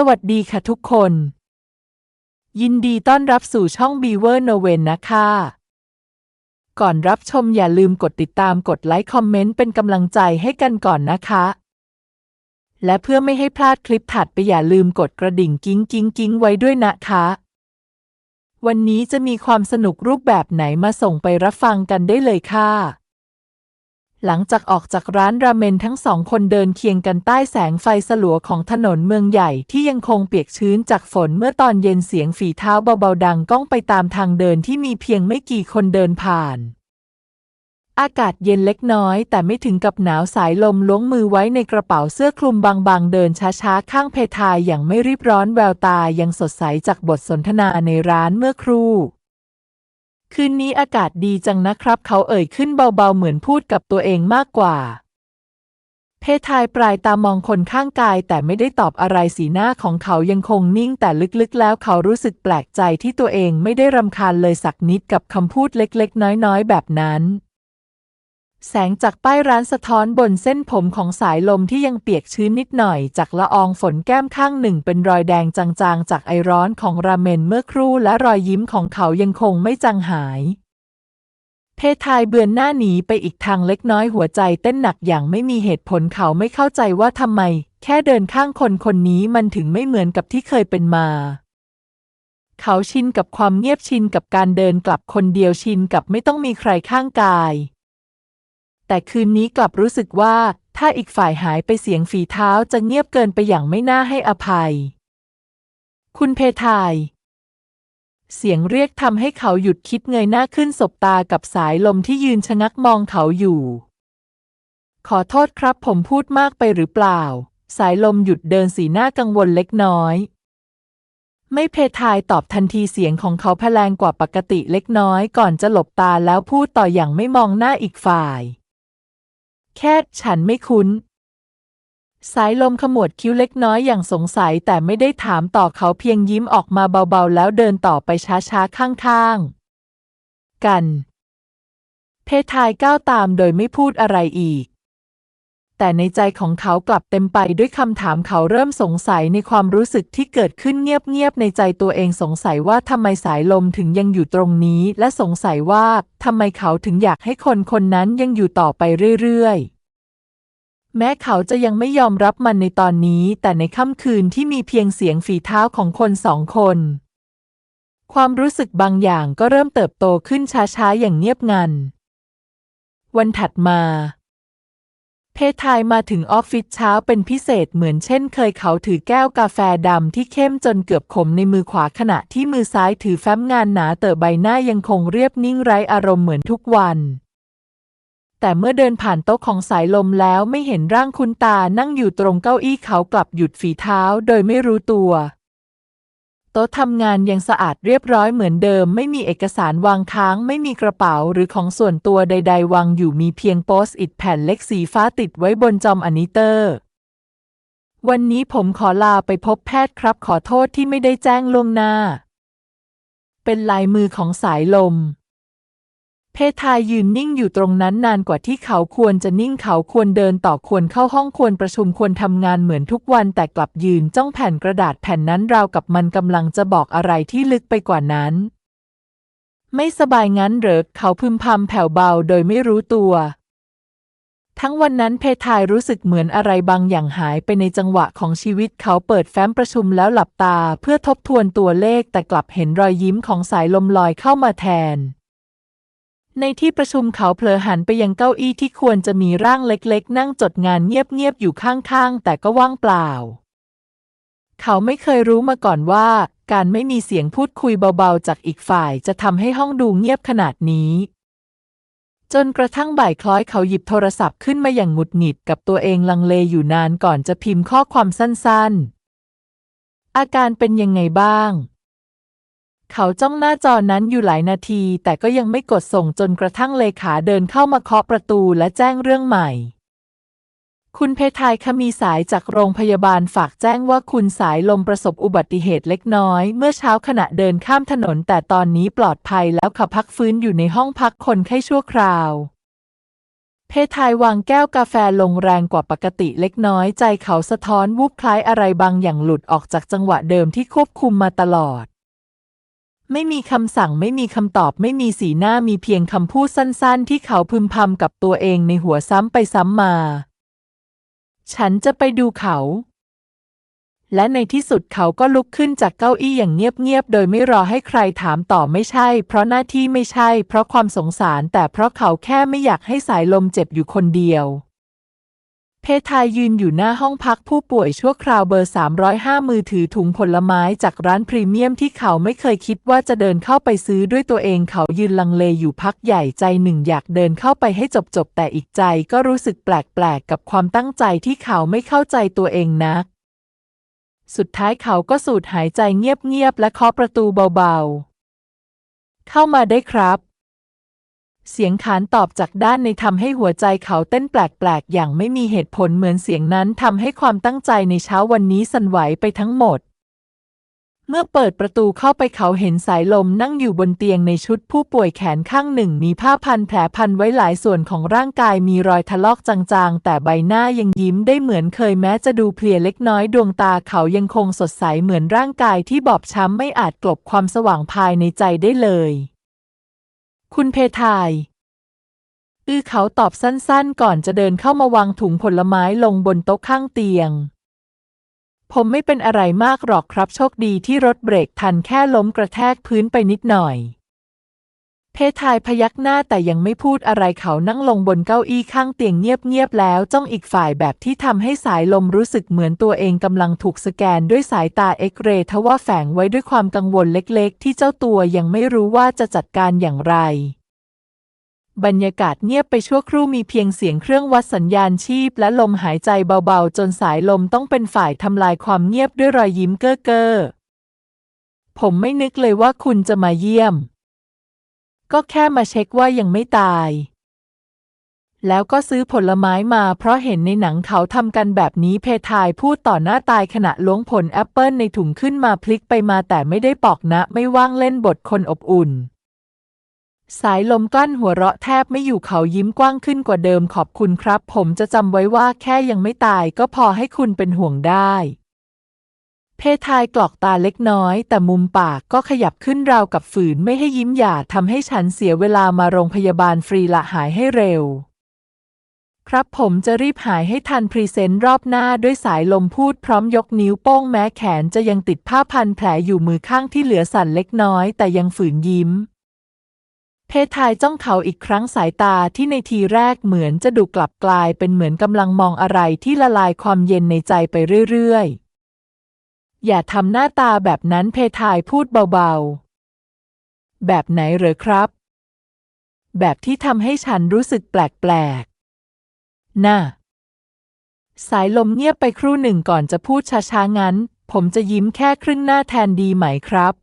สวัสดีค่ะทุกคน ยินดีต้อนรับสู่ช่อง Beaver n o v e n นะคะ ก่อนรับชมอย่าลืมกดติดตามกดไลค์คอมเมนต์เป็นกำลังใจให้กันก่อนนะคะ และเพื่อไม่ให้พลาดคลิปถัดไปอย่าลืมกดกระดิ่งกิ้งกิ้งกิ้งไว้ด้วยนะคะ วันนี้จะมีความสนุกรูปแบบไหนมาส่งไปรับฟังกันได้เลยค่ะ หลังจากออกจากร้านราเมนทั้งสองคนเดินเคียงกันใต้แสงไฟสลัวของถนนเมืองใหญ่ที่ยังคงเปียกชื้นจากฝนเมื่อตอนเย็นเสียงฝีเท้าเบาๆดังก้องไปตามทางเดินที่มีเพียงไม่กี่คนเดินผ่าน อากาศเย็นเล็กน้อย แต่ไม่ถึงกับหนาวสายลมล้วงมือไว้ในกระเป๋าเสื้อคลุมบางๆ เดินช้าๆ ข้างเพทายอย่างไม่รีบร้อนแววตายังสดใสจากบทสนทนาในร้านเมื่อครู่ คืนนี้อากาศดีจังนะครับ เขาเอ่ยขึ้นเบาๆเหมือนพูดกับตัวเองมากกว่า เพทายปลายตามองคนข้างกายแต่ไม่ได้ตอบอะไรสีหน้าของเขายังคงนิ่งแต่ลึกๆแล้วเขารู้สึกแปลกใจที่ตัวเองไม่ได้รำคาญเลยสักนิดกับคำพูดเล็กๆ น้อยๆ แบบนั้น แสงจากป้ายร้านสะท้อนบนเส้นผมของสายลมที่ยังเปียกชื้นนิดหน่อยจากละอองฝนแก้มข้างหนึ่งเป็นรอยแดงจางๆ จากไอร้อนของราเมนเมื่อครู่และรอยยิ้มของเขายังคงไม่จางหาย เพทายเบือนหน้าหนีไปอีกทางเล็กน้อยหัวใจเต้นหนักอย่างไม่มีเหตุผลเขาไม่เข้าใจว่าทำไม แค่เดินข้างคนคนนี้มันถึงไม่เหมือนกับที่เคยเป็นมาเขาชินกับความเงียบชินกับการเดินกลับคนเดียวชินกับไม่ต้องมีใครข้างกาย แต่คืนนี้กลับรู้สึกว่า ถ้าอีกฝ่ายหายไปเสียงฝีเท้าจะเงียบเกินไปอย่างไม่น่าให้อภัย คุณเพทาย เสียงเรียกทำให้เขาหยุดคิดเงยหน้าขึ้นสบตากับสายลมที่ยืนชะงักมองเขาอยู่ ขอโทษครับผมพูดมากไปหรือเปล่า สายลมหยุดเดินสีหน้ากังวลเล็กน้อยไม่เพทายตอบทันทีเสียงของเขาแพลงกว่าปกติเล็กน้อยก่อนจะหลบตาแล้วพูดต่ออย่างไม่มองหน้าอีกฝ่าย แค่ฉันไม่คุ้น สายลมขมวดคิ้วเล็กน้อยอย่างสงสัยแต่ไม่ได้ถามต่อเขาเพียงยิ้มออกมาเบาๆ แล้วเดินต่อไปช้าๆ ข้างๆ กัน เพทายก้าวตามโดยไม่พูดอะไรอีก แต่ในใจของเขากลับเต็มไปด้วยคำถามเขาเริ่มสงสัยในความรู้สึกที่เกิดขึ้นเงียบๆในใจตัวเองสงสัยว่าทำไมสายลมถึงยังอยู่ตรงนี้ และสงสัยว่าทำไมเขาถึงอยากให้คนคนนั้นยังอยู่ต่อไปเรื่อยๆแม้เขาจะยังไม่ยอมรับมันในตอนนี้ แต่ในค่ำคืนที่มีเพียงเสียงฝีเท้าของคนสองคน ความรู้สึกบางอย่างก็เริ่มเติบโตขึ้นช้าๆ อย่างเงียบงัน วันถัดมา เพทายมาถึงออฟฟิศเช้าเป็นพิเศษเหมือนเช่นเคยเขาถือแก้วกาแฟดำที่เข้มจนเกือบขมในมือขวาขณะที่มือซ้ายถือแฟ้มงานหนาเต๋อใบหน้ายังคงเรียบนิ่งไร้อารมณ์เหมือนทุกวัน แต่เมื่อเดินผ่านโต๊ะของสายลมแล้วไม่เห็นร่างคุณตานั่งอยู่ตรงเก้าอี้เขากลับหยุดฝีเท้าโดยไม่รู้ตัว ต๊ะทำงานยังสะอาดเรียบร้อยเหมือนเดิม ไม่มีเอกสารวางค้าง ไม่มีกระเป๋าหรือของส่วนตัวใด ๆ วางอยู่มีเพียงโปสอิดแผ่นเล็กสีฟ้าติดไว้บนจอมอนิเตอร์ วันนี้ผมขอลาไปพบแพทย์ครับขอโทษที่ไม่ได้แจ้งล่วงหน้า เป็นลายมือของสายลม เพทายยืนนิ่งอยู่ตรงนั้นนานกว่าที่เขาควรจะนิ่งเขาควรเดินต่อควรเข้าห้องควรประชุมควรทำงานเหมือนทุกวันแต่กลับยืนจ้องแผ่นกระดาษแผ่นนั้นราวกับมันกำลังจะบอกอะไรที่ลึกไปกว่านั้น ไม่สบายงั้นเหรอเขาพึมพำแผ่วเบาโดยไม่รู้ตัว ทั้งวันนั้นเพทายรู้สึกเหมือนอะไรบางอย่างหายไปในจังหวะของชีวิตเขาเปิดแฟ้มประชุมแล้วหลับตาเพื่อทบทวนตัวเลขแต่กลับเห็นรอยยิ้มของสายลมลอยเข้ามาแทน ในที่ประชุมเขาเผลอหันไปยังเก้าอี้ที่ควรจะมีร่างเล็กๆ นั่งจดงานเงียบๆอยู่ข้างๆ แต่ก็ว่างเปล่า เขาไม่เคยรู้มาก่อนว่า การไม่มีเสียงพูดคุยเบาๆ จากอีกฝ่ายจะทำให้ห้องดูเงียบขนาดนี้ จนกระทั่งบ่ายคล้อยเขาหยิบโทรศัพท์ขึ้นมาอย่างหงุดหงิดกับตัวเองลังเลอยู่นานก่อนจะพิมพ์ข้อความสั้นๆ อาการเป็นยังไงบ้าง เขาจ้องหน้าจอนั้นอยู่หลายนาที แต่ก็ยังไม่กดส่งจนกระทั่งเลขาเดินเข้ามาเคาะประตูและแจ้งเรื่องใหม่ คุณเพทายคะมีสายจากโรงพยาบาลฝากแจ้งว่าคุณสายลมประสบอุบัติเหตุเล็กน้อย เมื่อเช้าขณะเดินข้ามถนน แต่ตอนนี้ปลอดภัยแล้วค่ะพักฟื้นอยู่ในห้องพักคนไข้ชั่วคราว เพทายวางแก้วกาแฟลงแรงกว่าปกติเล็กน้อย ใจเขาสะท้อนวูบคล้ายอะไรบางอย่างหลุดออกจากจังหวะเดิมที่ควบคุมมาตลอด ไม่มีคำสั่งไม่มีคำตอบไม่มีสีหน้ามีเพียงคำพูดสั้นๆ ที่เขาพึมพำกับตัวเองในหัวซ้ำไปซ้ำมา ฉันจะไปดูเขา และในที่สุดเขาก็ลุกขึ้นจากเก้าอี้อย่างเงียบๆ โดยไม่รอให้ใครถามต่อไม่ใช่ เพราะหน้าที่ไม่ใช่ เพราะความสงสารแต่เพราะเขาแค่ไม่อยากให้สายลมเจ็บอยู่คนเดียว เพทายยืนอยู่หน้าห้องพักผู้ป่วยชั่วคราวเบอร์ 305 มือถือถุงผลไม้จากร้านพรีเมียมที่เขาไม่เคยคิดว่าจะเดินเข้าไปซื้อด้วยตัวเองเขายืนลังเลอยู่พักใหญ่ใจหนึ่งอยากเดินเข้าไปให้จบๆแต่อีกใจก็รู้สึกแปลกๆกับความตั้งใจที่เขาไม่เข้าใจตัวเองนัก สุดท้ายเขาก็สูดหายใจเงียบๆและเคาะประตูเบาๆ เข้ามาได้ครับ เสียงขานตอบจากด้านในทำให้หัวใจเขาเต้นแปลกๆ อย่างไม่มีเหตุผลเหมือนเสียงนั้นทำให้ความตั้งใจในเช้าวันนี้สั่นไหวไปทั้งหมด เมื่อเปิดประตูเข้าไปเขาเห็นสายลมนั่งอยู่บนเตียงในชุดผู้ป่วยแขนข้างหนึ่ง มีผ้าพันแผลพันไว้หลายส่วนของร่างกายมีรอยถลอกจางๆ แต่ใบหน้ายังยิ้มได้เหมือนเคยแม้จะดูเพลียเล็กน้อยดวงตาเขายังคงสดใสเหมือนร่างกายที่บอบช้ำไม่อาจกลบความสว่างภายในใจได้เลย คุณเพทาย อือเขาตอบสั้นๆ ก่อนจะเดินเข้ามาวางถุงผลไม้ลงบนโต๊ะข้างเตียง ผมไม่เป็นอะไรมากหรอกครับโชคดีที่รถเบรกทันแค่ล้มกระแทกพื้นไปนิดหน่อย เพทายพยักหน้าแต่ยังไม่พูดอะไรเขานั่งลงบนเก้าอี้ข้างเตียงเงียบๆแล้วจ้องอีกฝ่ายแบบที่ทำให้สายลมรู้สึกเหมือนตัวเองกำลังถูกสแกนด้วยสายตาเอ็กเรย์ทว่าแฝงไว้ด้วยความกังวลเล็กๆ ที่เจ้าตัวยังไม่รู้ว่าจะจัดการอย่างไร บรรยากาศเงียบไปชั่วครู่มีเพียงเสียงเครื่องวัดสัญญาณชีพและลมหายใจเบาๆ จนสายลมต้องเป็นฝ่ายทำลายความเงียบด้วยรอยยิ้มเก้อเก้อผมไม่นึกเลยว่าคุณจะมาเยี่ยม ก็แค่มาเช็คว่ายังไม่ตาย แล้วก็ซื้อผลไม้มาเพราะเห็นในหนังเขาทำกันแบบนี้เพทายพูดต่อหน้าตายขณะล้วงผลแอปเปิลในถุงขึ้นมาพลิกไปมาแต่ไม่ได้ปอกนะ ไม่ว่างเล่นบทคนอบอุ่น สายลมกลั้นหัวเราะแทบไม่อยู่เขายิ้มกว้างขึ้นกว่าเดิมขอบคุณครับ ผมจะจำไว้ว่าแค่ยังไม่ตายก็พอให้คุณเป็นห่วงได้ เพทายกรอกตาเล็กน้อย แต่มุมปากก็ขยับขึ้นราวกับฝืนไม่ให้ยิ้มหยาดทำให้ฉันเสียเวลามาโรงพยาบาลฟรีละหายให้เร็ว ครับผมจะรีบหายให้ทันพรีเซนต์รอบหน้าด้วยสายลมพูดพร้อมยกนิ้วโป้งแม้แขนจะยังติดผ้าพันแผลอยู่มือข้างที่เหลือสั่นเล็กน้อย แต่ยังฝืนยิ้ม เพทายจ้องเขาอีกครั้งสายตาที่ในทีแรกเหมือนจะดูกลับกลายเป็นเหมือนกำลังมองอะไรที่ละลายความเย็นในใจไปเรื่อยๆ อย่าทำหน้าตาแบบนั้นเพทายพูดเบาๆ แบบไหนเหรอครับ แบบที่ทำให้ฉันรู้สึกแปลกๆ น่ะ สายลมเงียบไปครู่หนึ่งก่อนจะพูดช้าๆ งั้น ผมจะยิ้มแค่ครึ่งหน้าแทนดีไหมครับ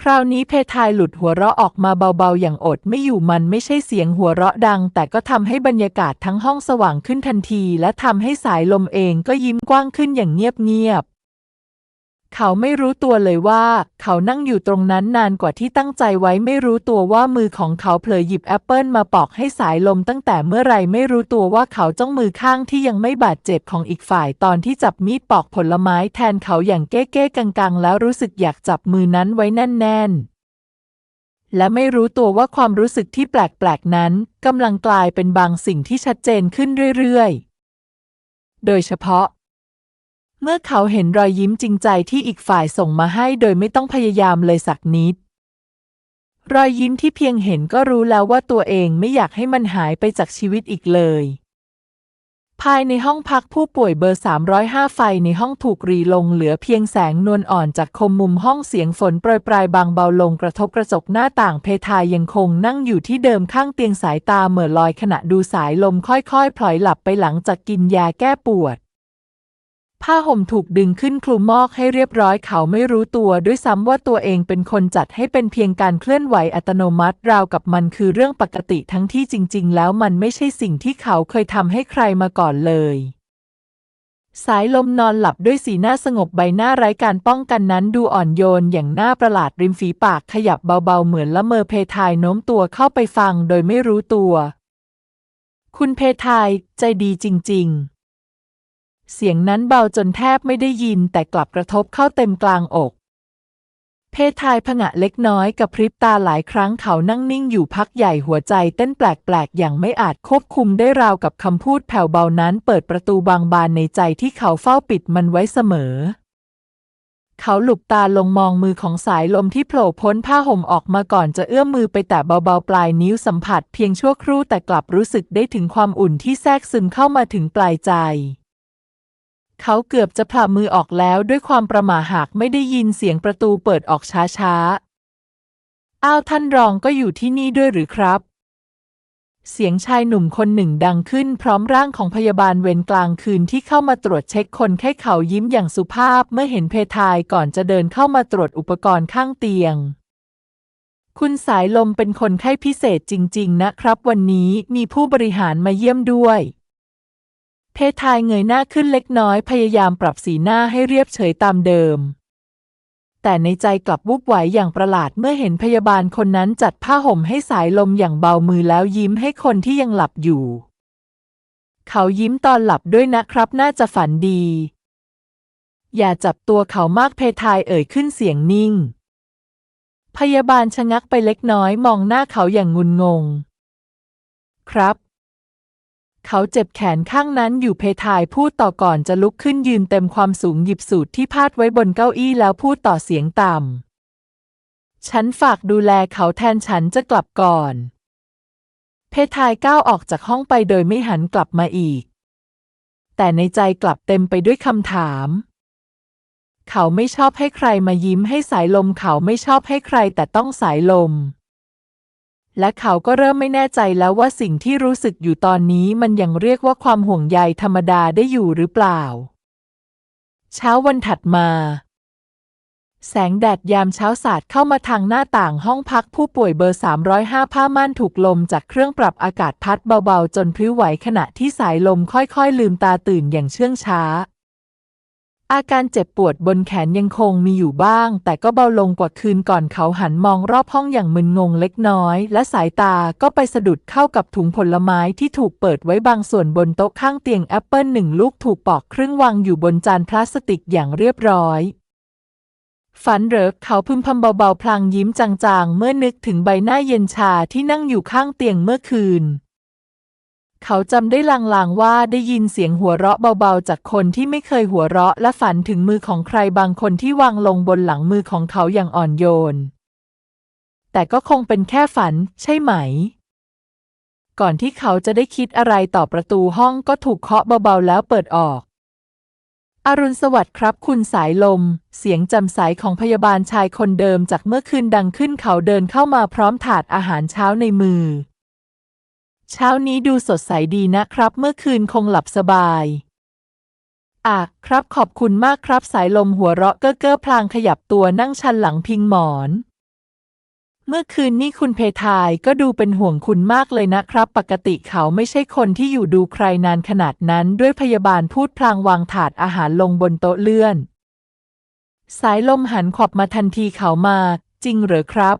คราวนี้เพทายหลุดหัวเราะออกมาเบาๆ อย่างอดไม่อยู่มันไม่ใช่เสียงหัวเราะดัง แต่ก็ทำให้บรรยากาศทั้งห้องสว่างขึ้นทันที และทำให้สายลมเองก็ยิ้มกว้างขึ้นอย่างเงียบๆ เขาไม่รู้ตัวเลยว่า เขานั่งอยู่ตรงนั้นนานกว่าที่ตั้งใจไว้ไม่รู้ตัวว่ามือของเขาเผลอหยิบแอปเปิลมาปอกให้สายลมตั้งแต่เมื่อไรไม่รู้ตัวว่าเขาจ้องมือข้างที่ยังไม่บาดเจ็บของอีกฝ่ายตอนที่จับมีดปอกผลไม้แทนเขาอย่างเก้เก้กังกังๆแล้วรู้สึกอยากจับมือนั้นไว้แน่นๆและไม่รู้ตัวว่าความรู้สึกที่แปลก ๆ นั้นกำลังกลายเป็นบางสิ่งที่ชัดเจนขึ้นเรื่อย ๆ โดยเฉพาะ เมื่อเขาเห็นรอยยิ้มจริงใจที่อีกฝ่ายส่งมาให้โดยไม่ต้องพยายามเลยสักนิด รอยยิ้มที่เพียงเห็นก็รู้แล้วว่าตัวเองไม่อยากให้มันหายไปจากชีวิตอีกเลย ภายในห้องพักผู้ป่วยเบอร์ 305 ไฟในห้องถูกรีลงเหลือเพียงแสงนวลอ่อนจากคมมุมห้องเสียงฝนโปรยปลายบางเบาลงกระทบกระจกหน้าต่างเพทายยังคงนั่งอยู่ที่เดิมข้างเตียงสายตาเหม่อลอยขณะดูสายลมค่อยๆพลอยหลับไปหลังจากกินยาแก้ปวด ผ้าห่มถูกดึงขึ้นคลุมมอกให้เรียบร้อยเขาไม่รู้ตัวด้วยซ้ำว่าตัวเองเป็นคนจัดให้เป็นเพียงการเคลื่อนไหวอัตโนมัติราวกับมันคือเรื่องปกติทั้งที่จริง ๆ แล้วมันไม่ใช่สิ่งที่เขาเคยทำให้ใครมาก่อนเลยสายลมนอนหลับด้วยสีหน้าสงบใบหน้าไร้การป้องกันนั้นดูอ่อนโยนอย่างน่าประหลาดริมฝีปากขยับเบาๆ เหมือนละเมอเพทายโน้มตัวเข้าไปฟังโดยไม่รู้ตัว คุณเพทายใจดีจริง ๆ เสียงนั้นเบาจนแทบไม่ได้ยินแต่กลับกระทบเข้าเต็มกลางอก เพทายผงะเล็กน้อยกับพริบตาหลายครั้งเขานั่งนิ่งอยู่พักใหญ่หัวใจเต้นแปลกๆ อย่างไม่อาจควบคุมได้ราวกับคำพูดแผ่วเบานั้นเปิดประตูบางบานในใจที่เขาเฝ้าปิดมันไว้เสมอ เขาหลุบตาลงมองมือของสายลมที่โผล่พ้นผ้าห่มออกมาก่อนจะเอื้อมมือไปแตะเบาๆ ปลายนิ้วสัมผัสเพียงชั่วครู่แต่กลับรู้สึกได้ถึงความอุ่นที่แทรกซึมเข้ามาถึงปลายใจ เขาเกือบจะผละมือออกแล้วด้วยความประหม่าหากไม่ได้ยินเสียงประตูเปิดออกช้าๆ อ้าวท่านรองก็อยู่ที่นี่ด้วยหรือครับ เสียงชายหนุ่มคนหนึ่งดังขึ้นพร้อมร่างของพยาบาลเวรกลางคืนที่เข้ามาตรวจเช็คคนไข้เขายิ้มอย่างสุภาพเมื่อเห็นเพทายก่อนจะเดินเข้ามาตรวจอุปกรณ์ข้างเตียงคุณสายลมเป็นคนไข้พิเศษจริง ๆ นะครับ วันนี้มีผู้บริหารมาเยี่ยมด้วย เพทายเงยหน้าขึ้นเล็กน้อยพยายามปรับสีหน้าให้เรียบเฉยตามเดิม แต่ในใจกลับวุบไหวอย่างประหลาดเมื่อเห็นพยาบาลคนนั้นจัดผ้าห่มให้สายลมอย่างเบามือแล้วยิ้มให้คนที่ยังหลับอยู่ เขายิ้มตอนหลับด้วยนะครับน่าจะฝันดี อย่าจับตัวเขามากเพทายเอ่ยขึ้นเสียงนิ่ง พยาบาลชะงักไปเล็กน้อยมองหน้าเขาอย่างงุนงง ครับ เขาเจ็บแขนข้างนั้นอยู่เพทายพูดต่อก่อนจะลุกขึ้นยืนเต็มความสูงหยิบสูตรที่พาดไว้บนเก้าอี้แล้วพูดต่อเสียงต่ำ ฉันฝากดูแลเขาแทนฉันจะกลับก่อน เพทายก้าวออกจากห้องไปโดยไม่หันกลับมาอีก แต่ในใจกลับเต็มไปด้วยคำถาม เขาไม่ชอบให้ใครมายิ้มให้สายลม เขาไม่ชอบให้ใครแต่ต้องสายลม และเขาก็เริ่มไม่แน่ใจแล้วว่าสิ่งที่รู้สึกอยู่ตอนนี้มันยังเรียกว่าความห่วงใยธรรมดาได้อยู่หรือเปล่า เช้าวันถัดมา แสงแดดยามเช้าสาดเข้ามาทางหน้าต่างห้องพักผู้ป่วยเบอร์ 305 ผ้าม่านถูกลมจากเครื่องปรับอากาศพัดเบาๆ จนพลิ้วไหวขณะที่สายลมค่อยๆ ลืมตาตื่นอย่างเชื่องช้า อาการเจ็บปวดบนแขนยังคงมีอยู่บ้าง แต่ก็เบาลงกว่าคืนก่อนเขาหันมองรอบห้องอย่างมึนงงเล็กน้อย และสายตาก็ไปสะดุดเข้ากับถุงผลไม้ที่ถูกเปิดไว้บางส่วนบนโต๊ะข้างเตียงแอปเปิลหนึ่งลูกถูกปอกครึ่งวางอยู่บนจานพลาสติกอย่างเรียบร้อยฝันเหรอเขาพึมพำเบาๆ พลางยิ้มจางๆ เมื่อนึกถึงใบหน้าเย็นชาที่นั่งอยู่ข้างเตียงเมื่อคืน เขาจำได้ลางๆว่าได้ยินเสียงหัวเราะเบาๆ จากคนที่ไม่เคยหัวเราะและฝันถึงมือของใครบางคนที่วางลงบนหลังมือของเขาอย่างอ่อนโยน แต่ก็คงเป็นแค่ฝัน ใช่ไหม ก่อนที่เขาจะได้คิดอะไรต่อประตูห้องก็ถูกเคาะเบาๆแล้วเปิดออกอรุณสวัสดิ์ครับคุณสายลม เสียงจำใสของพยาบาลชายคนเดิมจากเมื่อคืนดังขึ้นเขาเดินเข้ามาพร้อมถาดอาหารเช้าในมือ เช้านี้ดูสดใสดีนะครับ เมื่อคืนคงหลับสบายอะครับขอบคุณมากครับสายลมหัวเราะเก้อเก้อพลางขยับตัวนั่งชันหลังพิงหมอน เมื่อคืนนี้คุณเพทายก็ดูเป็นห่วงคุณมากเลยนะครับ ปกติเขาไม่ใช่คนที่อยู่ดูใครนานขนาดนั้นด้วยพยาบาลพูดพลางวางถาดอาหารลงบนโต๊ะเลื่อน สายลมหันขอบมาทันทีเขามา จริงเหรอครับ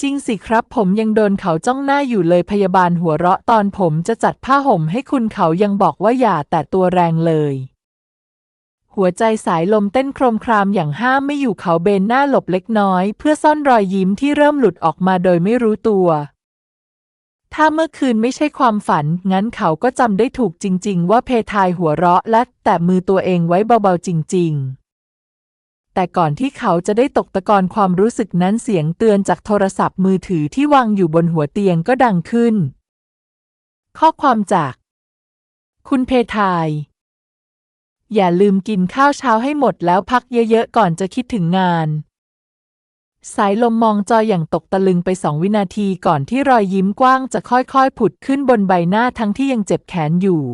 จริงสิครับผมยังโดนเขาจ้องหน้าอยู่เลยพยาบาลหัวเราะตอนผมจะจัดผ้าห่มให้คุณเขายังบอกว่าอย่าแต่ตัวแรงเลย หัวใจสายลมเต้นโครมครามอย่างห้ามไม่อยู่เขาเบนหน้าหลบเล็กน้อย เพื่อซ่อนรอยยิ้มที่เริ่มหลุดออกมาโดยไม่รู้ตัว ถ้าเมื่อคืนไม่ใช่ความฝัน งั้นเขาก็จำได้ถูกจริง ๆ ว่าเพทายหัวเราะและแตะมือตัวเองไว้เบาๆจริง ๆ แต่ก่อนที่เขาจะได้ตกตะกอนความรู้สึกนั้นเสียงเตือนจากโทรศัพท์มือถือที่วางอยู่บนหัวเตียงก็ดังขึ้น ข้อความจาก คุณเพทาย อย่าลืมกินข้าวเช้าให้หมดแล้วพักเยอะๆก่อนจะคิดถึงงาน สายลมมองจออย่างตกตะลึงไปสองวินาทีก่อนที่รอยยิ้มกว้างจะค่อยๆ ผุดขึ้นบนใบหน้าทั้งที่ยังเจ็บแขนอยู่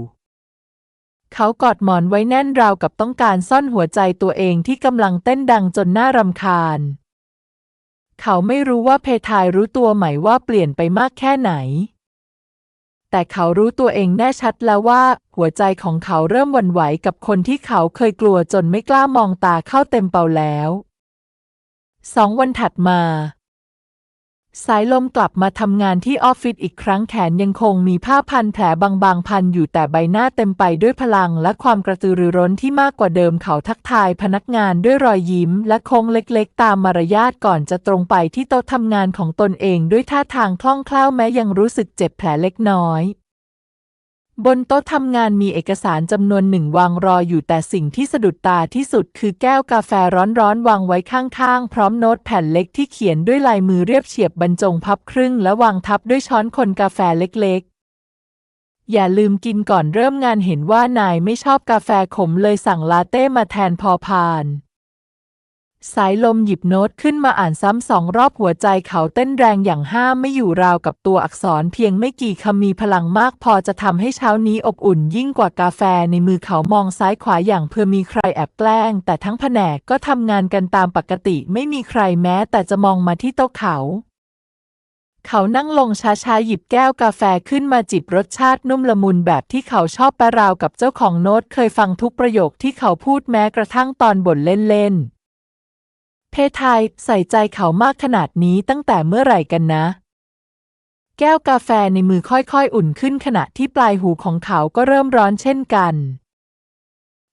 เขากอดหมอนไว้แน่นราวกับต้องการซ่อนหัวใจตัวเองที่กำลังเต้นดังจนน่ารำคาญ เขาไม่รู้ว่าเพทายรู้ตัวไหมว่าเปลี่ยนไปมากแค่ไหน แต่เขารู้ตัวเองแน่ชัดแล้วว่า หัวใจของเขาเริ่มวันไหวกับคนที่เขาเคยกลัวจนไม่กล้ามองตาเข้าเต็มเป่าแล้ว สองวันถัดมา สายลมกลับมาทำงานที่ออฟฟิศอีกครั้งแขนยังคงมีผ้าพันแผลบางๆ พันอยู่แต่ใบหน้าเต็มไปด้วยพลังและความกระตือรือร้นที่มากกว่าเดิมเขาทักทายพนักงานด้วยรอยยิ้ม และโค้งเล็กๆ ตามมารยาทก่อนจะตรงไปที่โต๊ะทำงานของตนเองด้วยท่าทางคล่องแคล่วแม้ยังรู้สึกเจ็บแผลเล็กน้อย บนโต๊ะทำงานมีเอกสารจำนวนหนึ่งวางรออยู่แต่สิ่งที่สะดุดตาที่สุดคือแก้วกาแฟร้อนๆ วางไว้ข้างๆ พร้อมโน้ตแผ่นเล็กที่เขียนด้วยลายมือเรียบเฉียบบรรจงพับครึ่งและวางทับด้วยช้อนคนกาแฟเล็กๆ อย่าลืมกินก่อนเริ่มงานเห็นว่านายไม่ชอบกาแฟขมเลยสั่งลาเต้มาแทนพอพาน สายลมหยิบโน้ตขึ้นมาอ่านซ้ำสองรอบหัวใจเขาเต้นแรงอย่างห้ามไม่อยู่ราวกับตัวอักษรเพียงไม่กี่คำมีพลังมากพอจะทำให้เช้านี้อบอุ่นยิ่งกว่ากาแฟในมือเขามองซ้ายขวาอย่างเพื่อมีใครแอบแกล้ง แต่ทั้งแผนกก็ทำงานกันตามปกติไม่มีใครแม้ แต่จะมองมาที่โต๊ะเขาเขานั่งลงช้าๆ หยิบแก้วกาแฟขึ้นมาจิบรสชาตินุ่มละมุนแบบที่เขาชอบแปะราวกับเจ้าของโน้ตเคยฟังทุกประโยคที่เขาพูดแม้กระทั่งตอนบ่นเล่นๆ เพทยใส่ใจเขามากขนาดนี้ตั้งแต่เมื่อไหร่กันนะ แก้วกาแฟในมือค่อยๆ อุ่นขึ้นขณะที่ปลายหูของเขาก็เริ่มร้อนเช่นกัน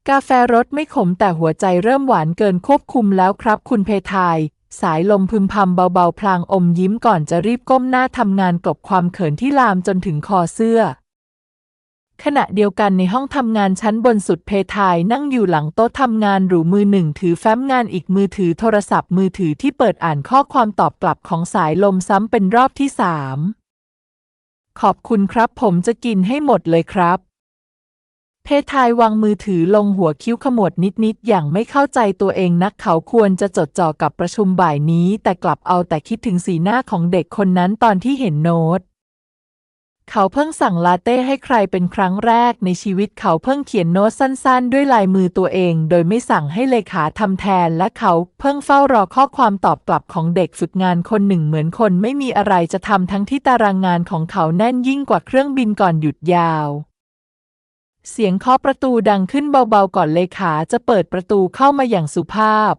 กาแฟรสไม่ขมแต่หัวใจเริ่มหวานเกินควบคุมแล้วครับคุณเพทายสายลมพึมพำเบาๆ พลางอมยิ้มก่อนจะรีบก้มหน้าทำงานกลบความเขินที่ลามจนถึงคอเสื้อ ขณะเดียวกันในห้องทำงานชั้นบนสุดเพทายนั่งอยู่หลังโต๊ะทำงานหรูมือหนึ่งถือแฟ้มงานอีกมือถือโทรศัพท์มือถือที่เปิดอ่านข้อความตอบกลับของสายลมซ้ำเป็นรอบที่สามขอบคุณครับ ผมจะกินให้หมดเลยครับ เพทายวางมือถือลงหัวคิ้วขมวดนิด ๆ อย่างไม่เข้าใจตัวเองนักเขาควรจะจดจ่อกับประชุมบ่ายนี้ แต่กลับเอาแต่คิดถึงสีหน้าของเด็กคนนั้นตอนที่เห็นโน้ต เขาเพิ่งสั่งลาเต้ให้ใครเป็นครั้งแรกในชีวิตเขาเพิ่งเขียนโน้ตสั้นๆ ด้วยลายมือตัวเอง โดยไม่สั่งให้เลขาทำแทน และเขาเพิ่งเฝ้ารอข้อความตอบกลับของเด็กฝึกงานคนหนึ่งเหมือนคนไม่มีอะไรจะทำทั้งที่ตารางงานของเขาแน่นยิ่งกว่าเครื่องบินก่อนหยุดยาว เสียงเคาะประตูดังขึ้นเบาๆก่อนเลขาจะเปิดประตูเข้ามาอย่างสุภาพ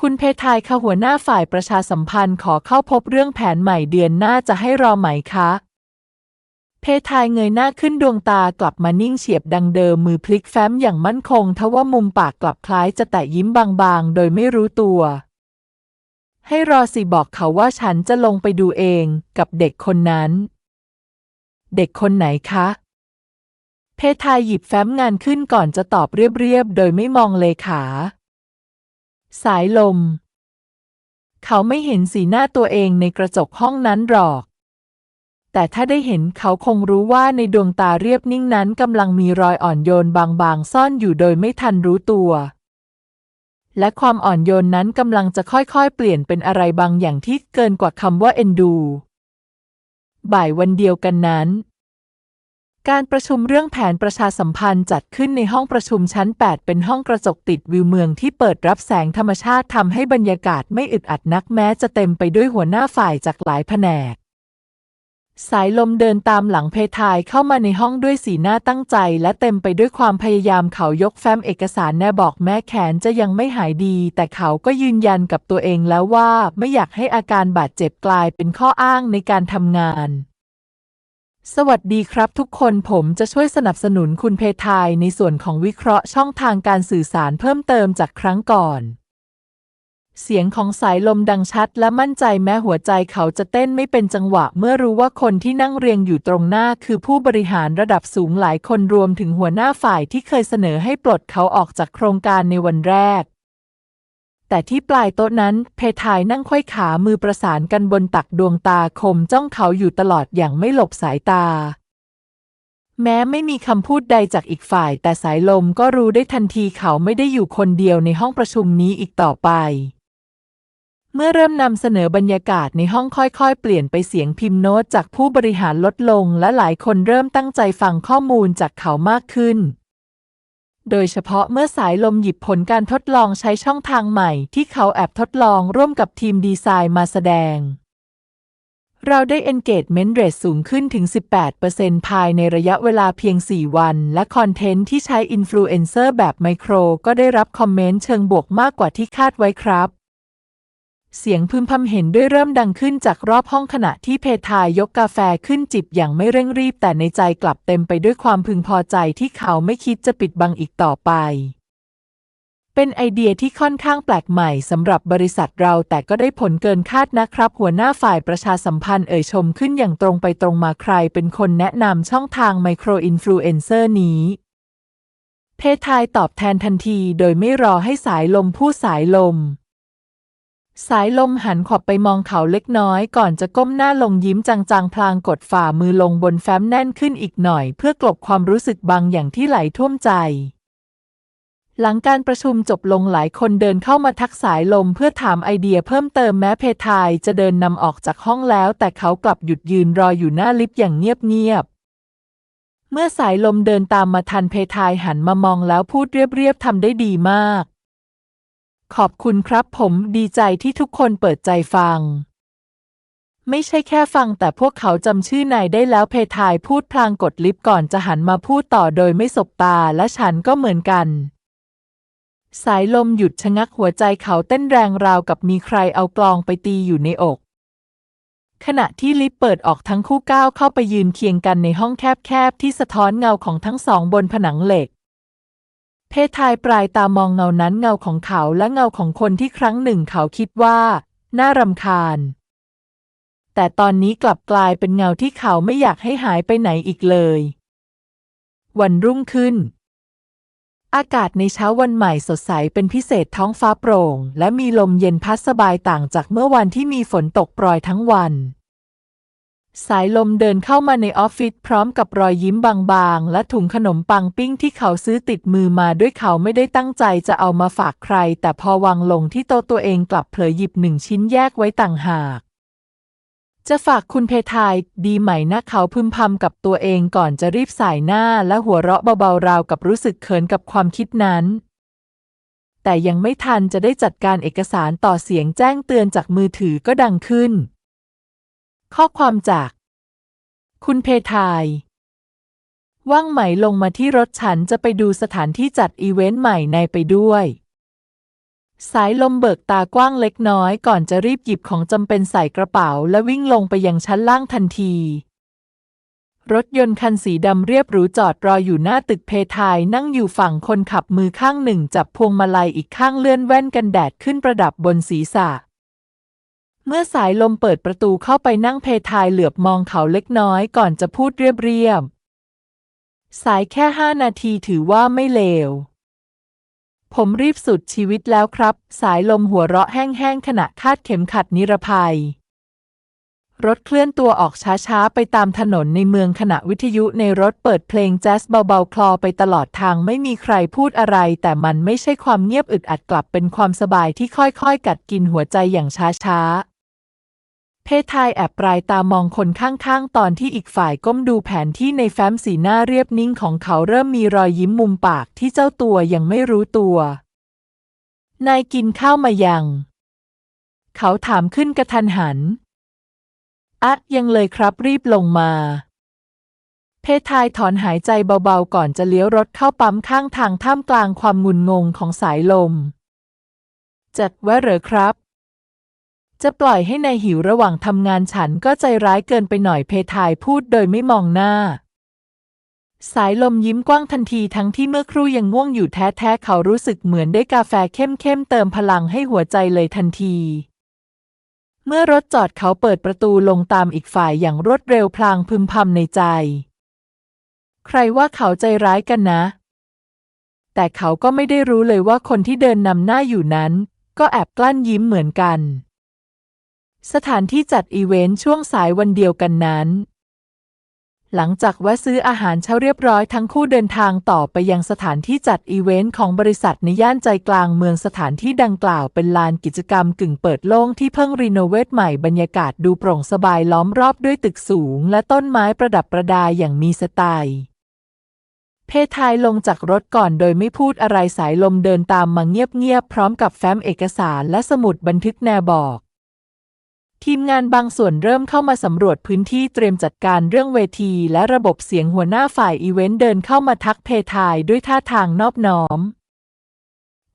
คุณเพทายค่ะหัวหน้าฝ่ายประชาสัมพันธ์ขอเข้าพบเรื่องแผนใหม่เดือนหน้าจะให้รอไหมคะ เพทายเงยหน้าขึ้นดวงตากลับมานิ่งเฉียบดังเดิมมือพลิกแฟ้มอย่างมั่นคงทว่ามุมปากกลับคล้ายจะแตะยิ้มบางๆ โดยไม่รู้ตัว ให้รอสิบอกเขาว่าฉันจะลงไปดูเองกับเด็กคนนั้น เด็กคนไหนคะ เพทายหยิบแฟ้มงานขึ้นก่อนจะตอบเรียบๆ โดยไม่มองเลขา สายลม เขาไม่เห็นสีหน้าตัวเองในกระจกห้องนั้นหรอก แต่ถ้าได้เห็นเขาคงรู้ว่าในดวงตาเรียบนิ่งนั้นกำลังมีรอยอ่อนโยนบางๆ ซ่อนอยู่โดยไม่ทันรู้ตัว และความอ่อนโยนนั้นกำลังจะค่อยๆ เปลี่ยนเป็นอะไรบางอย่างที่เกินกว่าคำว่าเอ็นดู บ่ายวันเดียวกันนั้นการประชุมเรื่องแผนประชาสัมพันธ์จัดขึ้นในห้องประชุมชั้น 8 เป็นห้องกระจกติดวิวเมืองที่เปิดรับแสงธรรมชาติทำให้บรรยากาศไม่อึดอัดนักแม้จะเต็มไปด้วยหัวหน้าฝ่ายจากหลายแผนก สายลมเดินตามหลังเพทายเข้ามาในห้องด้วยสีหน้าตั้งใจ และเต็มไปด้วยความพยายามเขายกแฟ้มเอกสารแน่บอกแม้แขนจะยังไม่หายดี แต่เขาก็ยืนยันกับตัวเองแล้วว่าไม่อยากให้อาการบาดเจ็บกลายเป็นข้ออ้างในการทำงาน สวัสดีครับทุกคนผมจะช่วยสนับสนุนคุณเพทายในส่วนของวิเคราะห์ช่องทางการสื่อสารเพิ่มเติมจากครั้งก่อน เสียงของสายลมดังชัดและมั่นใจแม้หัวใจเขาจะเต้นไม่เป็นจังหวะ เมื่อรู้ว่าคนที่นั่งเรียงอยู่ตรงหน้าคือผู้บริหารระดับสูงหลายคนรวมถึงหัวหน้าฝ่ายที่เคยเสนอให้ปลดเขาออกจากโครงการในวันแรก แต่ที่ปลายโต๊ะนั้น เพทายนั่งไขว้ขามือประสานกันบนตักดวงตาคมจ้องเขาอยู่ตลอดอย่างไม่หลบสายตาแม้ไม่มีคำพูดใดจากอีกฝ่าย แต่สายลมก็รู้ได้ทันทีเขาไม่ได้อยู่คนเดียวในห้องประชุมนี้อีกต่อไป เมื่อเริ่มนำเสนอบรรยากาศในห้องค่อยๆ เปลี่ยนไปเสียงพิมพ์โน้ตจากผู้บริหารลดลง และหลายคนเริ่มตั้งใจฟังข้อมูลจากเขามากขึ้น โดยเฉพาะเมื่อสายลมหยิบผลการทดลองใช้ช่องทางใหม่ ที่เขาแอบทดลองร่วมกับทีมดีไซน์มาแสดง เราได้ engagement rate สูงขึ้นถึง 18%ภายในระยะเวลาเพียง 4 วัน และคอนเทนต์ที่ใช้อินฟลูเอนเซอร์แบบไมโครก็ได้รับคอมเมนต์เชิงบวกมากกว่าที่คาดไว้ครับ เสียงพึมพำเห็นด้วยเริ่มดังขึ้นจากรอบห้องขณะที่เพทายยกกาแฟขึ้นจิบอย่างไม่เร่งรีบ แต่ในใจกลับเต็มไปด้วยความพึงพอใจที่เขาไม่คิดจะปิดบังอีกต่อไป เป็นไอเดียที่ค่อนข้างแปลกใหม่สำหรับบริษัทเราแต่ก็ได้ผลเกินคาดนะครับ หัวหน้าฝ่ายประชาสัมพันธ์เอ่ยชมขึ้นอย่างตรงไปตรงมาใครเป็นคนแนะนำช่องทางไมโครอินฟลูเอนเซอร์นี้เพทายตอบแทนทันทีโดยไม่รอให้สายลมพูดสายลม สายลมหันขอบไปมองเขาเล็กน้อย ก่อนจะก้มหน้าลงยิ้มจางๆ พลางกดฝ่ามือลงบนแฟ้มแน่นขึ้นอีกหน่อย เพื่อกลบความรู้สึกบางอย่างที่ไหลท่วมใจ หลังการประชุมจบลงหลายคนเดินเข้ามาทักสายลมเพื่อถามไอเดียเพิ่มเติมแม้เพทายจะเดินนำออกจากห้องแล้ว แต่เขากลับหยุดยืนรออยู่หน้าลิฟต์อย่างเงียบๆเมื่อสายลมเดินตามมาทันเพทายหันมามองแล้วพูดเรียบๆทำได้ดีมาก ขอบคุณครับผมดีใจที่ทุกคนเปิดใจฟัง ไม่ใช่แค่ฟังแต่พวกเขาจำชื่อนายได้แล้วเพทายพูดพลางกดลิฟต์ก่อนจะหันมาพูดต่อโดยไม่สบตาและฉันก็เหมือนกัน สายลมหยุดชะงักหัวใจเขาเต้นแรงราวกับมีใครเอากลองไปตีอยู่ในอกขณะที่ลิฟต์เปิดออกทั้งคู่ก้าวเข้าไปยืนเคียงกันในห้องแคบๆ ที่สะท้อนเงาของทั้งสองบนผนังเหล็ก เพทายปลายตามองเงานั้นเงาของเขาและเงาของคนที่ครั้งหนึ่งเขาคิดว่า น่ารำคาญ แต่ตอนนี้กลับกลายเป็นเงาที่เขาไม่อยากให้หายไปไหนอีกเลย วันรุ่งขึ้น อากาศในเช้าวันใหม่สดใสเป็นพิเศษท้องฟ้าโปร่ง และมีลมเย็นพัดสบายต่างจากเมื่อวันที่มีฝนตกปรอยทั้งวัน สายลมเดินเข้ามาในออฟฟิศพร้อมกับรอยยิ้มบางๆ และถุงขนมปังปิ้งที่เขาซื้อติดมือมาด้วยเขาไม่ได้ตั้งใจจะเอามาฝากใคร แต่พอวางลงที่โต๊ะตัวเองกลับเผลอหยิบหนึ่งชิ้นแยกไว้ต่างหาก จะฝากคุณเพทายดีไหมนะเขาพึมพำกับตัวเองก่อนจะรีบสายหน้าและหัวเราะเบาๆราวกับรู้สึกเขินกับความคิดนั้นแต่ยังไม่ทันจะได้จัดการเอกสารต่อเสียงแจ้งเตือนจากมือถือก็ดังขึ้น ข้อความจาก คุณเพทาย ว่างไหมลงมาที่รถฉันจะไปดูสถานที่จัดอีเวนต์ใหม่ในไปด้วย สายลมเบิกตากว้างเล็กน้อยก่อนจะรีบหยิบของจำเป็นใส่กระเป๋า และวิ่งลงไปยังชั้นล่างทันที รถยนต์คันสีดำเรียบหรูจอดรออยู่หน้าตึกเพทายนั่งอยู่ฝั่งคนขับมือข้างหนึ่งจับพวงมาลัยอีกข้างเลื่อนแว่นกันแดดขึ้นประดับบนศีรษะ เมื่อสายลมเปิดประตูเข้าไปนั่งเพทายเหลือบมองเขาเล็กน้อยก่อนจะพูดเรียบๆ สายแค่ห้านาทีถือว่าไม่เลว ผมรีบสุดชีวิตแล้วครับ สายลมหัวเราะแห้งๆขณะคาดเข็มขัดนิรภัย รถเคลื่อนตัวออกช้าๆ ไปตามถนนในเมืองขณะวิทยุในรถเปิดเพลงแจ๊สเบาๆ คลอไปตลอดทางไม่มีใครพูดอะไร แต่มันไม่ใช่ความเงียบอึดอัดกลับเป็นความสบายที่ค่อยๆ กัดกินหัวใจอย่างช้าๆ เพทายแอบปลายตามองคนข้างๆ ตอนที่อีกฝ่ายก้มดูแผนที่ในแฟ้มสีหน้าเรียบนิ่งของเขาเริ่มมีรอยยิ้มมุมปากที่เจ้าตัวยังไม่รู้ตัว นายกินข้าวมายัง เขาถามขึ้นกระทันหัน อะยังเลยครับรีบลงมา เพทายถอนหายใจเบาๆ ก่อนจะเลี้ยวรถเข้าปั๊มข้างทางท่ามกลางความงุนงงของสายลม จัดแวะเหรอครับ จะปล่อยให้นายหิวระหว่างทำงานฉันก็ใจร้ายเกินไปหน่อยเพทายพูดโดยไม่มองหน้า สายลมยิ้มกว้างทันทีทั้งที่เมื่อครู่ยังง่วงอยู่แท้ๆเขารู้สึกเหมือนได้กาแฟเข้มๆเติมพลังให้หัวใจเลยทันที เมื่อรถจอดเขาเปิดประตูลงตามอีกฝ่ายอย่างรวดเร็วพลางพึมพำในใจ ใครว่าเขาใจร้ายกันนะ แต่เขาก็ไม่ได้รู้เลยว่าคนที่เดินนำหน้าอยู่นั้น ก็แอบกลั้นยิ้มเหมือนกัน สถานที่จัดอีเวนต์ช่วงสายวันเดียวกันนั้น หลังจากแวะซื้ออาหารเช้าเรียบร้อยทั้งคู่เดินทางต่อไปยังสถานที่จัดอีเวนต์ของบริษัทในย่านใจกลางเมืองสถานที่ดังกล่าวเป็นลานกิจกรรมกึ่งเปิดโล่งที่เพิ่งรีโนเวทใหม่บรรยากาศดูโปร่งสบายล้อมรอบด้วยตึกสูงและต้นไม้ประดับประดาอย่างมีสไตล์เพทายลงจากรถก่อนโดยไม่พูดอะไรสายลมเดินตามมาเงียบๆพร้อมกับแฟ้มเอกสารและสมุดบันทึกแนบอก ทีมงานบางส่วนเริ่มเข้ามาสำรวจพื้นที่เตรียมจัดการเรื่องเวทีและระบบเสียงหัวหน้าฝ่ายอีเวนต์เดินเข้ามาทักเพทายด้วยท่าทางนอบน้อม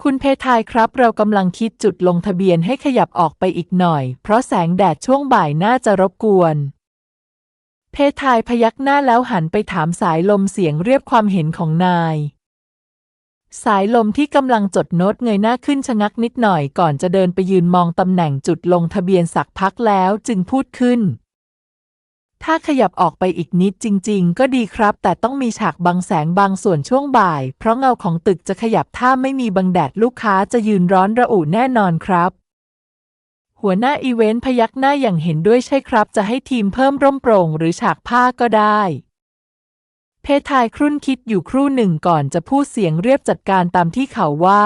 คุณเพทายครับ เรากำลังคิดจุดลงทะเบียนให้ขยับออกไปอีกหน่อย เพราะแสงแดดช่วงบ่ายน่าจะรบกวน เพทายพยักหน้าแล้วหันไปถามสายลมเสียงเรียบความเห็นของนาย สายลมที่กำลังจดโน้ตเงยหน้าขึ้นชะงักนิดหน่อยก่อนจะเดินไปยืนมองตำแหน่งจุดลงทะเบียนสักพักแล้วจึงพูดขึ้น ถ้าขยับออกไปอีกนิดจริง ๆ ก็ดีครับ แต่ต้องมีฉากบังแสงบางส่วนช่วงบ่าย เพราะเงาของตึกจะขยับถ้าไม่มีบังแดดลูกค้าจะยืนร้อนระอุแน่นอนครับ หัวหน้าอีเวนต์พยักหน้าอย่างเห็นด้วยใช่ครับ จะให้ทีมเพิ่มร่มโปร่งหรือฉากผ้าก็ได้ เพทายครุ่นคิดอยู่ครู่หนึ่งก่อนจะพูดเสียงเรียบจัดการตามที่เขาว่า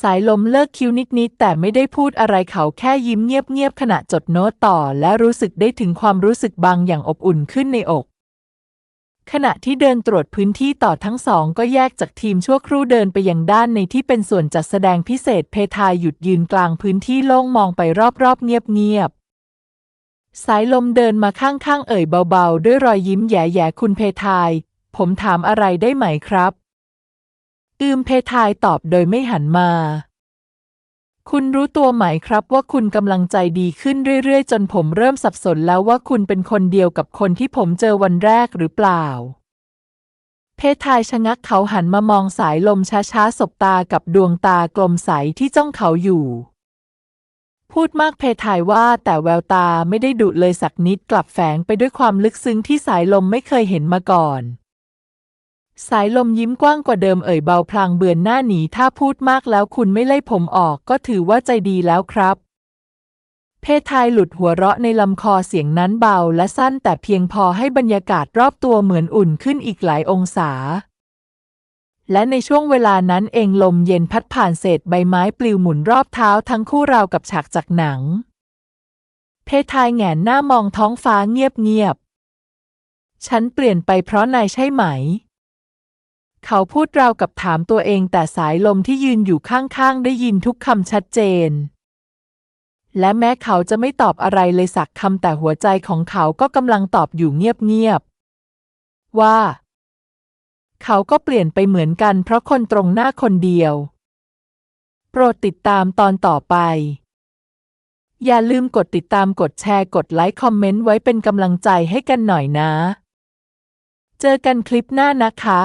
สายลมเลิกคิ้วนิดๆแต่ไม่ได้พูดอะไรเขาแค่ยิ้มเงียบๆขณะจดโน้ตต่อ และรู้สึกได้ถึงความรู้สึกบางอย่างอบอุ่นขึ้นในอก ขณะที่เดินตรวจพื้นที่ต่อทั้งสองก็แยกจากทีมชั่วครู่เดินไปยังด้านในที่เป็นส่วนจัดแสดงพิเศษเพทายหยุดยืนกลางพื้นที่โล่งมองไปรอบๆเงียบๆ สายลมเดินมาข้างๆ เอ่ยเบาๆ ด้วยรอยยิ้มแย่ๆ คุณเพทาย ผมถามอะไรได้ไหมครับ อืมเพทายตอบโดยไม่หันมา คุณรู้ตัวไหมครับว่าคุณกำลังใจดีขึ้นเรื่อยๆ จนผมเริ่มสับสนแล้วว่าคุณเป็นคนเดียวกับคนที่ผมเจอวันแรกหรือเปล่า เพทายชะงักเขาหันมามองสายลมช้าๆ สบตากับดวงตากลมใสที่จ้องเขาอยู่ พูดมากเพทายว่าแต่แววตาไม่ได้ดุเลยสักนิดกลับแฝงไปด้วยความลึกซึ้งที่สายลมไม่เคยเห็นมาก่อน สายลมยิ้มกว้างกว่าเดิมเอ่ยเบาพลางเบือนหน้าหนีถ้าพูดมากแล้วคุณไม่ไล่ผมออกก็ถือว่าใจดีแล้วครับ เพทายหลุดหัวเราะในลำคอเสียงนั้นเบาและสั้นแต่เพียงพอให้บรรยากาศรอบตัวเหมือนอุ่นขึ้นอีกหลายองศา และในช่วงเวลานั้นเองลมเย็นพัดผ่านเศษใบไม้ปลิวหมุนรอบเท้าทั้งคู่ราวกับฉากจากหนัง เพทายแหงนหน้ามองท้องฟ้าเงียบๆ ฉันเปลี่ยนไปเพราะนายใช่ไหม เขาพูดราวกับถามตัวเองแต่สายลมที่ยืนอยู่ข้างๆ ได้ยินทุกคำชัดเจน และแม้เขาจะไม่ตอบอะไรเลยสักคำแต่หัวใจของเขาก็กำลังตอบอยู่เงียบๆ ว่า เขาก็เปลี่ยนไปเหมือนกันเพราะคนตรงหน้าคนเดียว โปรดติดตามตอนต่อไป อย่าลืมกดติดตามกดแชร์กดไลค์คอมเมนต์ไว้เป็นกำลังใจให้กันหน่อยนะ เจอกันคลิปหน้านะคะ